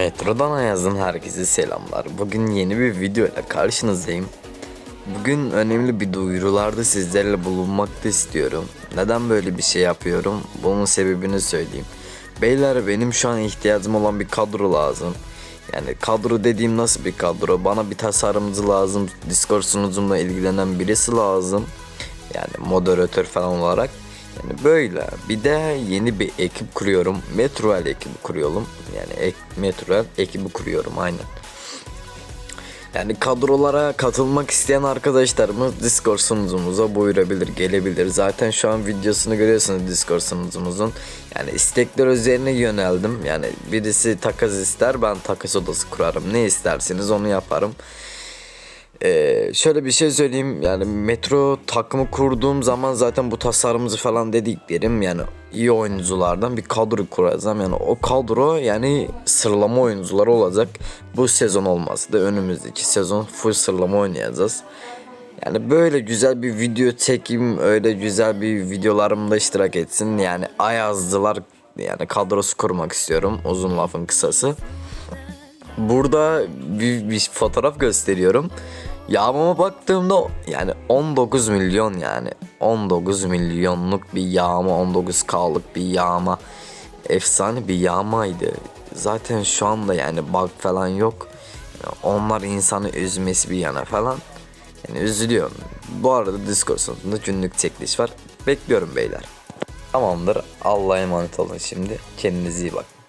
Metrodan Ayaz'ın herkese selamlar. Bugün yeni bir video ile karşınızdayım. Bugün önemli bir duyurularda sizlerle bulunmak da istiyorum. Neden böyle bir şey yapıyorum? Bunun sebebini söyleyeyim. Beyler benim şu an ihtiyacım olan bir kadro lazım. Yani kadro dediğim nasıl bir kadro? Bana bir tasarımcı lazım. Discord sunucumla ilgilenen birisi lazım. Yani moderatör falan olarak. Yani böyle. Bir de yeni bir ekip kuruyorum. Metroel ekibi kuruyorum. Yani ek, Metroel ekibi kuruyorum aynen. Yani kadrolara katılmak isteyen arkadaşlarımız Discord sunucumuza buyurabilir, gelebilir. Zaten şu an videosunu görüyorsunuz Discord sunucumuzun. Yani istekler üzerine yöneldim. Yani birisi takas ister, ben takas odası kurarım. Ne isterseniz onu yaparım. Ee, şöyle bir şey söyleyeyim yani metro takımı kurduğum zaman zaten bu tasarımcı falan dediklerim yani iyi oyunculardan bir kadro kuracağım. Yani o kadro yani sırlama oyuncuları olacak. Bu sezon olmazsa da önümüzdeki sezon full sırlama oynayacağız. Yani böyle güzel bir video çekeyim öyle güzel bir videolarımda iştirak etsin. Yani Ayazlılar yani kadrosu kurmak istiyorum uzun lafın kısası. Burada bir, bir fotoğraf gösteriyorum. Yağmama baktığımda yani 19 milyon yani 19 milyonluk bir yağma 19K'lık bir yağma efsane bir yağmaydı. Zaten şu anda yani bug falan yok. Onlar insanı üzmesi bir yana falan. Yani üzülüyorum. Bu arada Discord sonunda günlük çekiliş var. Bekliyorum beyler. Tamamdır. Allah'a emanet olun şimdi. Kendinize iyi bakın.